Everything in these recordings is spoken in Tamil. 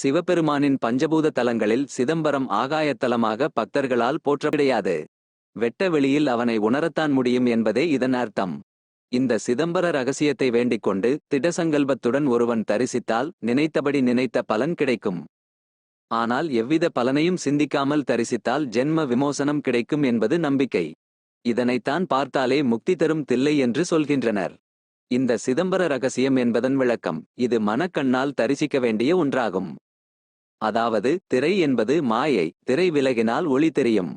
சிவபெருமானின் பஞ்சபூத தலங்களில் சிதம்பரம் ஆகாயத்தலமாக பக்தர்களால் போற்றப்படையாது. வெட்ட வெளியில் அவனை உணரத்தான் முடியும் என்பதே இதன் அர்த்தம். இந்த சிதம்பர ரகசியத்தை வேண்டிக் கொண்டு திடசங்கல்பத்துடன் ஒருவன் தரிசித்தால் நினைத்தபடி நினைத்த பலன் கிடைக்கும். ஆனால் எவ்வித பலனையும் சிந்திக்காமல் தரிசித்தால் ஜென்ம விமோசனம் கிடைக்கும் என்பது நம்பிக்கை. இதனைத்தான் பார்த்தாலே முக்தி தரும் தில்லை என்று சொல்கின்றனர். இந்த சிதம்பர ரகசியம் என்பதன் விளக்கம் இது மனக்கண்ணால் தரிசிக்க வேண்டிய ஒன்றாகும். அதாவது திரை என்பது மாயை திரை விலகினால் ஒளி தெரியும்.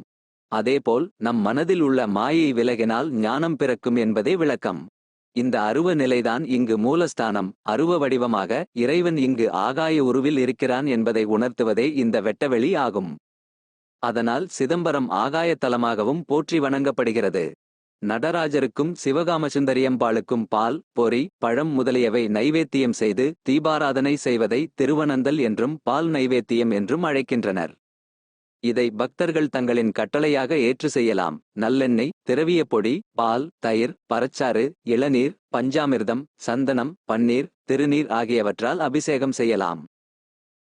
அதேபோல் நம் மனதில் உள்ள மாயை விலகினால் ஞானம் பிறக்கும் என்பதே விளக்கம். இந்த அருவ நிலைதான் இங்கு மூலஸ்தானம் அருவ வடிவமாக இறைவன் இங்கு ஆகாய உருவில் இருக்கிறான் என்பதை உணர்த்துவதே இந்த வெட்டவெளி ஆகும். அதனால் சிதம்பரம் ஆகாயத்தலமாகவும் போற்றி வணங்கப்படுகிறது. நடராஜருக்கும் சிவகாமசுந்தரியம்பாளுக்கும் பால் பொறி பழம் முதலியவை நைவேத்தியம் செய்து தீபாராதனை செய்வதை திருவனந்தல் என்றும் பால் நைவேத்தியம் என்றும் அழைக்கின்றனர். இதை பக்தர்கள் தங்களின் கட்டளையாக ஏற்று செய்யலாம். நல்லெண்ணெய் திரவிய பொடி பால் தயிர் பரச்சாறு இளநீர் பஞ்சாமிர்தம் சந்தனம் பன்னீர் திருநீர் ஆகியவற்றால் அபிஷேகம் செய்யலாம்.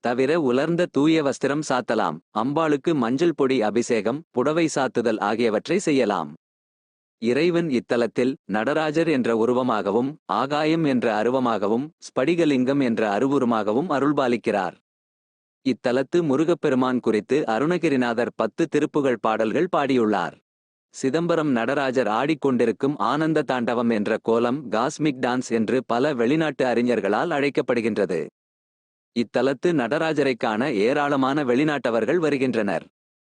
தவிர உலர்ந்த தூய வஸ்திரம் சாத்தலாம். அம்பாளுக்கு மஞ்சள் பொடி அபிஷேகம் புடவை சாத்துதல் ஆகியவற்றை செய்யலாம். இறைவன் இத்தலத்தில் நடராஜர் என்ற உருவமாகவும் ஆகாயம் என்ற அருவமாகவும் ஸ்படிகலிங்கம் என்ற அருவுருமாகவும் அருள்பாலிக்கிறார். இத்தலத்து முருகப்பெருமான் குறித்து அருணகிரிநாதர் பத்து திருப்புகழ் பாடல்கள் பாடியுள்ளார். சிதம்பரம் நடராஜர் ஆடிக்கொண்டிருக்கும் ஆனந்த தாண்டவம் என்ற கோலம் காஸ்மிக் டான்ஸ் என்று பல வெளிநாட்டு அறிஞர்களால் அழைக்கப்படுகின்றது. இத்தலத்து நடராஜரைக்கான ஏராளமான வெளிநாட்டவர்கள் வருகின்றனர்.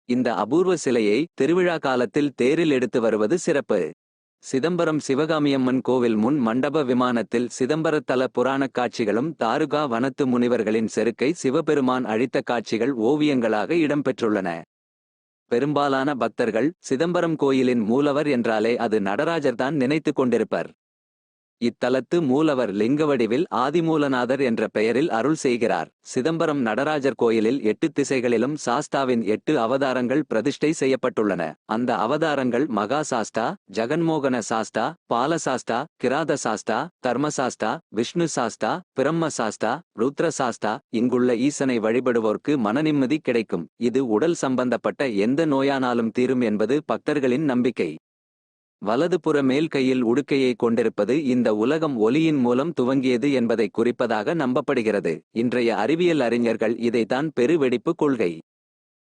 இந்த அபூர்வ சிலையை திருவிழா காலத்தில் தேரில் எடுத்து வருவது சிறப்பு. சிதம்பரம் சிவகாமியம்மன் கோவில் முன் மண்டப விமானத்தில் சிதம்பரத்தல புராணக் காட்சிகளும் தாருகா வனத்து முனிவர்களின் செருக்கை சிவபெருமான் அழித்த காட்சிகள் ஓவியங்களாக இடம்பெற்றுள்ளன. பெரும்பாலான பக்தர்கள் சிதம்பரம் கோயிலின் மூலவர் என்றாலே அது நடராஜர்தான் நினைத்துக் கொண்டிருப்பர். இத்தலத்து மூலவர் லிங்கவடிவில் ஆதிமூலநாதர் என்ற பெயரில் அருள் செய்கிறார். சிதம்பரம் நடராஜர் கோயிலில் எட்டு திசைகளிலும் சாஸ்தாவின் எட்டு அவதாரங்கள் பிரதிஷ்டை செய்யப்பட்டுள்ளன. அந்த அவதாரங்கள் மகா சாஸ்தா ஜெகன்மோகன சாஸ்தா பாலசாஸ்தா கிராத சாஸ்தா தர்மசாஸ்தா விஷ்ணு சாஸ்தா பிரம்ம சாஸ்தா ருத்ர சாஸ்தா இங்குள்ள ஈசனை வழிபடுவோர்க்கு மனநிம்மதி கிடைக்கும். இது உடல் சம்பந்தப்பட்ட எந்த நோயானாலும் தீரும் என்பது பக்தர்களின் நம்பிக்கை. வலதுபுற மேல் கையில் உடுக்கையை கொண்டிருப்பது இந்த உலகம் ஒலியின் மூலம் துவங்கியது என்பதை குறிப்பதாக நம்பப்படுகிறது. இன்றைய அறிவியல் அறிஞர்கள் இதைத்தான் பெருவெடிப்பு கொள்கை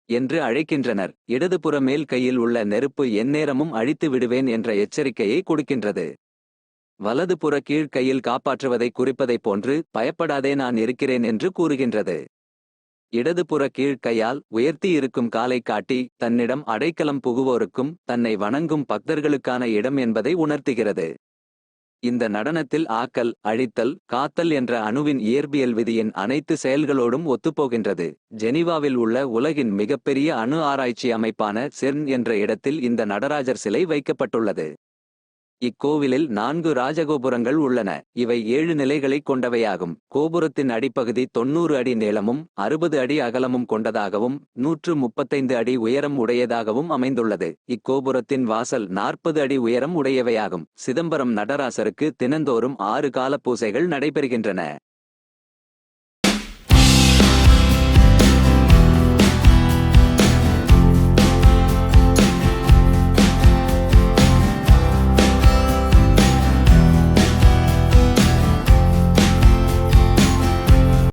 என்று அழைக்கின்றனர். இடதுபுற மேல் கையில் உள்ள நெருப்பு எந்நேரமும் அழித்து விடுவேன் என்ற எச்சரிக்கையை கொடுக்கின்றது. வலதுபுற கீழ் கையில் காப்பாற்றுவதை குறிப்பதைப் போன்று பயப்படாதே நான் இருக்கிறேன் என்று கூறுகின்றது. இடதுபுற கீழ்கையால் உயர்த்தி இருக்கும் காலை காட்டி தன்னிடம் அடைக்கலம் புகுவோருக்கும் தன்னை வணங்கும் பக்தர்களுக்கான இடம் என்பதை உணர்த்துகிறது. இந்த நடனத்தில் ஆக்கல் அழித்தல் காத்தல் என்ற அணுவின் இயற்பியல் விதியின் அனைத்து செயல்களோடும் ஒத்துப்போகின்றது. ஜெனீவாவில் உள்ள உலகின் மிகப்பெரிய அணு ஆராய்ச்சி அமைப்பான செர்ன் என்ற இடத்தில் இந்த நடராஜர் சிலை வைக்கப்பட்டுள்ளது. இக்கோவிலில் நான்கு ராஜகோபுரங்கள் உள்ளன. இவை ஏழு நிலைகளைக் கொண்டவையாகும். கோபுரத்தின் அடிப்பகுதி தொன்னூறு அடி நீளமும் அறுபது அடி அகலமும் கொண்டதாகவும் நூற்று முப்பத்தைந்து அடி உயரம் உடையதாகவும் அமைந்துள்ளது. இக்கோபுரத்தின் வாசல் நாற்பது அடி உயரம் உடையவையாகும். சிதம்பரம் நடராசருக்கு தினந்தோறும் ஆறு கால பூசைகள் நடைபெறுகின்றன.